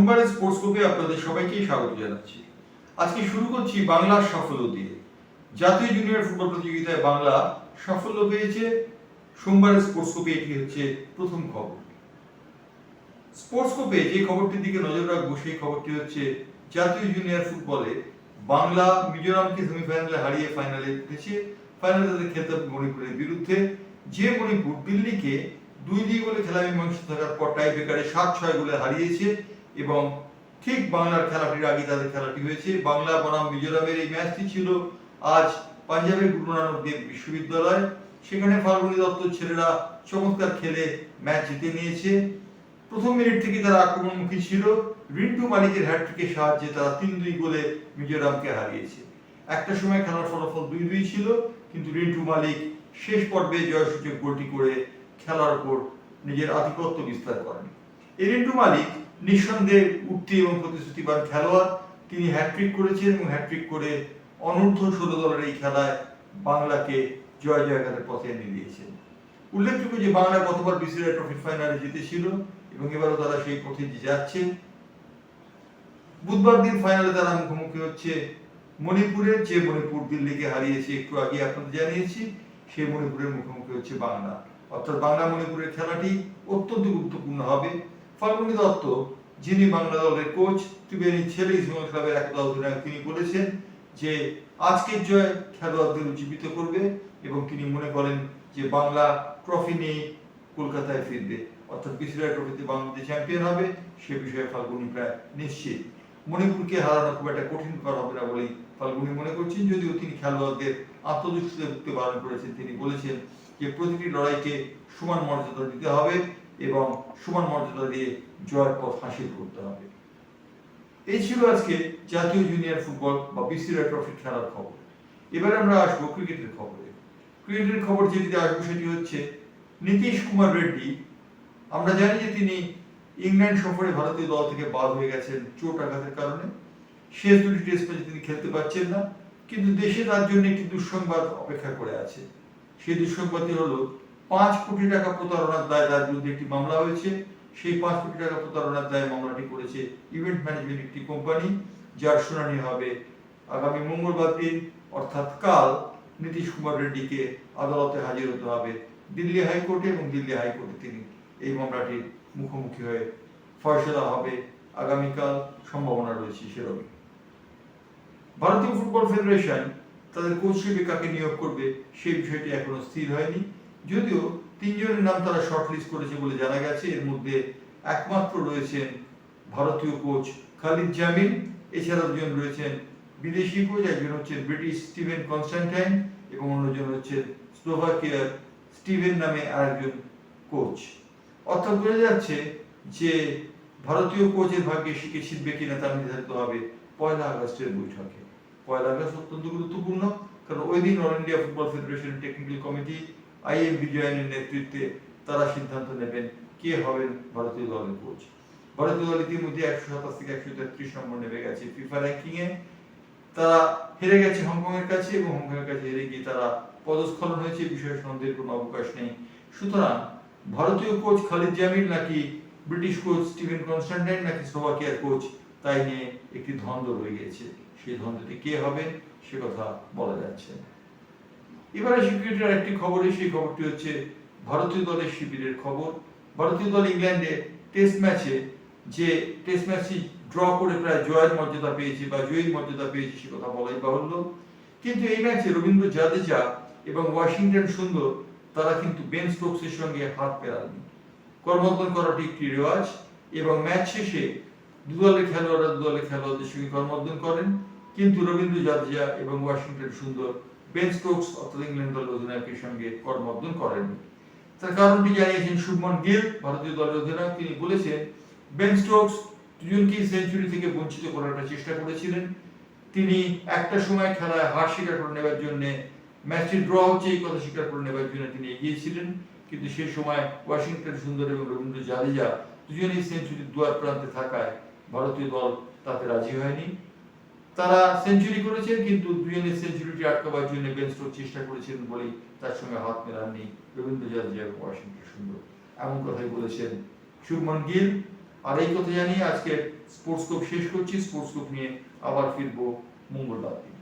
সোমবারের স্পোর্টস গ্রুপে আপনাদের সবাইকেই স্বাগত জানাচ্ছি। আজকে শুরু করছি বাংলার সাফল্য দিয়ে। জাতীয় জুনিয়র ফুটবল প্রতিযোগিতায় বাংলা সাফল্য পেয়েছে। সোমবারের স্পোর্টস গ্রুপে এটি হচ্ছে প্রথম খবর। স্পোর্টস গ্রুপে যে খবরটির দিকে নজর রাখব, সেই খবরটি হচ্ছে জাতীয় জুনিয়র ফুটবলে বাংলা মিজোরামকে সেমিফাইনালে হারিয়ে ফাইনালে উঠেছে ফাইনালে তাদের খেলতে মণিপুরের বিরুদ্ধে। যে মণিপুর দিল্লিকে দুই দুই গোলে খেলা মীমাংসা থাকার পর টাই বেকারে সাত ছয় গোলে হারিয়েছে। এবং ঠিক বাংলার খেলাটির আগে তাদের খেলাটি হয়েছে। বাংলা বনাম মিজোরামের এই ম্যাচটি ছিল আজ পাঞ্জাবের গুরু নানক দেব বিশ্ববিদ্যালয়। সেখানে ফাল্গুনি দত্ত ছেলেরা চমৎকার খেলে ম্যাচ জিতে নিয়েছে। প্রথম মিনিট থেকে তারা আক্রমণমুখী ছিল। রিন্টু মালিকের হ্যাট্রিকের সাহায্যে তারা তিন দুই গোলে মিজোরামকে হারিয়েছে। একটা সময় খেলার ফলাফল দুই দুই ছিল, কিন্তু রিন্টু মালিক শেষ পর্বে জয়সূচক গোলটি করে খেলার উপর নিজের আধিপত্য বিস্তার করেন। এই রিন্টু মালিক নিঃসন্দেহে উঠতি এবং প্রতিশ্রুতিবান খেলোয়াড় তিনি হ্যাট্রিক করেছেন এবং হ্যাট্রিক করে অনূর্ধ্ব ষোলো দলের এই খেলায় বাংলাকে জয় জয়গানের পথে এনে দিয়েছেন। উল্লেখযোগ্য যে বাংলা গতবার বিসিআই ট্রফির ফাইনালে জিতেছিল এবং এবারও তারা সেই পথে যাচ্ছে। বুধবার দিন ফাইনালে তারা মুখোমুখি হচ্ছে মণিপুরের যে মণিপুর দিল্লিকে হারিয়েছে একটু আগে আপনাদের জানিয়েছি, সেই মণিপুরের মুখোমুখি হচ্ছে বাংলা। অর্থাৎ বাংলা মণিপুরের খেলাটি অত্যন্ত গুরুত্বপূর্ণ হবে। ফাল্গুনী দত্ত, যিনি বাংলা দলের কোচ ত্রিবেণী ছেলে ইসলাম ক্লাবের একদা অধিনায়ক তিনি বলেছেন যে আজকের জয় খেলোয়াড়দের উজ্জীবিত করবে এবং তিনি মনে করেন যে বাংলা ট্রফি নিয়ে কলকাতায় ফিরবে। অর্থাৎ বিসিআই ট্রফিতে বাংলাদেশ চ্যাম্পিয়ন হবে, সে বিষয়ে ফাল্গুনি প্রায় নিশ্চিত। মণিপুরকে হারানো খুব একটা কঠিন ব্যাপার হবে না বলেই ফাল্গুনি মনে করছেন, যদিও তিনি খেলোয়াড়দের আত্মদুষ্টিতে ভুগতে বারণ করেছেন। তিনি বলেছেন যে প্রতিটি লড়াইকে সমান মর্যাদা দিতে হবে এবং সমান মর্যাদা দিয়ে জয়ের পথ হাসিল করতে হবে। এই ছিল আজকে জাতীয় জুনিয়র ফুটবল বা বিসিআই ট্রফির খেলার খবর। এবার আমরা আসব ক্রিকেটের খবরে। ক্রিকেটের খবর যেটিতে আসব সেটি হচ্ছে নীতিশ কুমার রেড্ডি। আমরা জানি যে তিনি ইংল্যান্ড সফরে ভারতীয় দল থেকে বাদ হয়ে গেছেন চোট আঘাতের কারণে। শেষ দুটি টেস্ট ম্যাচে তিনি খেলতে পারছেন না, কিন্তু দেশে তার জন্য একটি দুঃসংবাদ অপেক্ষা করে আছে। সেই দুঃসংবাদটি হলো পাঁচ কোটি টাকা প্রতারণার দায় তার বিরুদ্ধে একটি মামলা হয়েছে। সেই পাঁচ কোটি টাকা প্রতারণার দায় মামলাটি করেছে ইভেন্ট ম্যানেজমেন্ট একটি কোম্পানি যার শুনানি হবে আগামী মঙ্গলবার দিন, অর্থাৎ কাল নীতিশ কুমার রেড্ডিকে আদালতে হাজির হতে হবে দিল্লি হাইকোর্টে এবং দিল্লি হাইকোর্টে তিনি এই মামলাটির মুখোমুখি হয়ে ফয়সলা হবে। আগামীকাল সম্ভাবনা রয়েছে সেরকমই ভারতীয় ফুটবল ফেডারেশন তাদের কোচ হিসেবে কাকে নিয়োগ করবে সেই বিষয়টি এখনও স্থির হয়নি। যদিও তিনজনের নাম তারা শর্টলিস্ট করেছে বলে জানা গেছে, এর মধ্যে একমাত্র রয়েছেন ভারতীয় কোচ খালিদ জামিল এছাড়া দুজন রয়েছেন বিদেশি কোচ একজন হচ্ছেন ব্রিটিশ স্টিভেন কনস্ট্যান্টাইন এবং অন্যজন হচ্ছেন স্লোভাকিয়ার স্টিভেন নামে আরেকজন কোচ অর্থাৎ বোঝা যাচ্ছে যে ভারতীয় কোচের ভাগ্যে শিখে শিখবে কিনা তা নির্ধারিত হবে পয়লা আগস্টের বৈঠকে। পয়লা আগস্ট অত্যন্ত গুরুত্বপূর্ণ, কারণ ওই দিন All India Football Federation technical committee IM বিজয়নের নেতৃত্বে তারা সিদ্ধান্ত নেবেন কে হবেন ভারতীয় দলের কোচ ভারতীয় দল ইতিমধ্যে একশো সাতাশ থেকে একশো তেত্রিশ নম্বর নেমে গেছে ফিফা তারা হেরে গেছে কাছে এবং কাছে হেরে গিয়ে তারা পদস্খলন হয়েছে বিষয়ে সন্দেহের কোনো অবকাশ নেই। সুতরাং ভারতীয় কোচ খালিদ জামিল নাকি ব্রিটিশ কোচ স্টিভেন কনস্ট্যান্টাইন নাকি স্লোভাকিয়ার কোচ তাই নিয়ে একটি দ্বন্দ্ব রয়ে গেছে। সেই দ্বন্দ্বটি কে হবে সে কথা বলা যাচ্ছে না। একটি সেই খবরটি হচ্ছে ভারতীয় দলের শিবিরের খবর। ভারতীয় দল ইংল্যান্ডে টেস্ট ম্যাচে যে টেস্ট ম্যাচটি ড্র করে প্রায় জয়ের মর্যাদা পেয়েছে বা জয়ীর মর্যাদা পেয়েছে সে কথা বলাই বাহুল্য। কিন্তু এই ম্যাচে রবীন্দ্র জাদেজা এবং ওয়াশিংটন সুন্দর, তারা কিন্তু বেন স্টোকসের সঙ্গে হাত পেরাননি কর্মোদ্ধান করাটি একটি রেওয়াজ এবং ম্যাচ শেষে দু দুদলের খেলোয়াড়রা দুদলের খেলোয়াড়দের সঙ্গে কর্মোদ্ধান করেন। কিন্তু রবীন্দ্র জাদেজা এবং ওয়াশিংটন সুন্দর বেন স্টোকস অর্থাৎ ইংল্যান্ড দলের অধিনায়কের সঙ্গে কর্মোদ্ধান করেননি তার কারণটি জানিয়েছেন শুভমন গিল, ভারতীয় দলের অধিনায়ক। তিনি বলেছেন বেন স্টোকস দুজনকেই সেঞ্চুরি থেকে বঞ্চিত করার চেষ্টা করেছিলেন। তিনি একটা সময় খেলায় হার স্বীকার করে নেবার জন্য ম্যাচটি ড্র হচ্ছে, এই কথা স্বীকার করে নেবার জন্য তিনি এগিয়েছিলেন। কিন্তু সেই সময় ওয়াশিংটন সুন্দর এবং রবীন্দ্র জাদেজা দুজনেই সেঞ্চুরির দুয়ার প্রান্তে থাকায় ভারতীয় দল তাতে রাজি হয়নি। তারা সেঞ্চুরি করেছেন, কিন্তু দুয়েনের সেঞ্চুরিটি আটকাবার জন্য বেন চেষ্টা করেছেন বলেই তার সঙ্গে হাত মেলাননি রবীন্দ্র জাদেজা ওয়াশিংটন সুন্দর। এমন কথাই বলেছেন শুভমন গিল। আর এই কথা জানিয়ে আজকে স্পোর্টস কোপ শেষ করছি। স্পোর্টস কোপ নিয়ে আবার ফিরবো মঙ্গলবার দিন।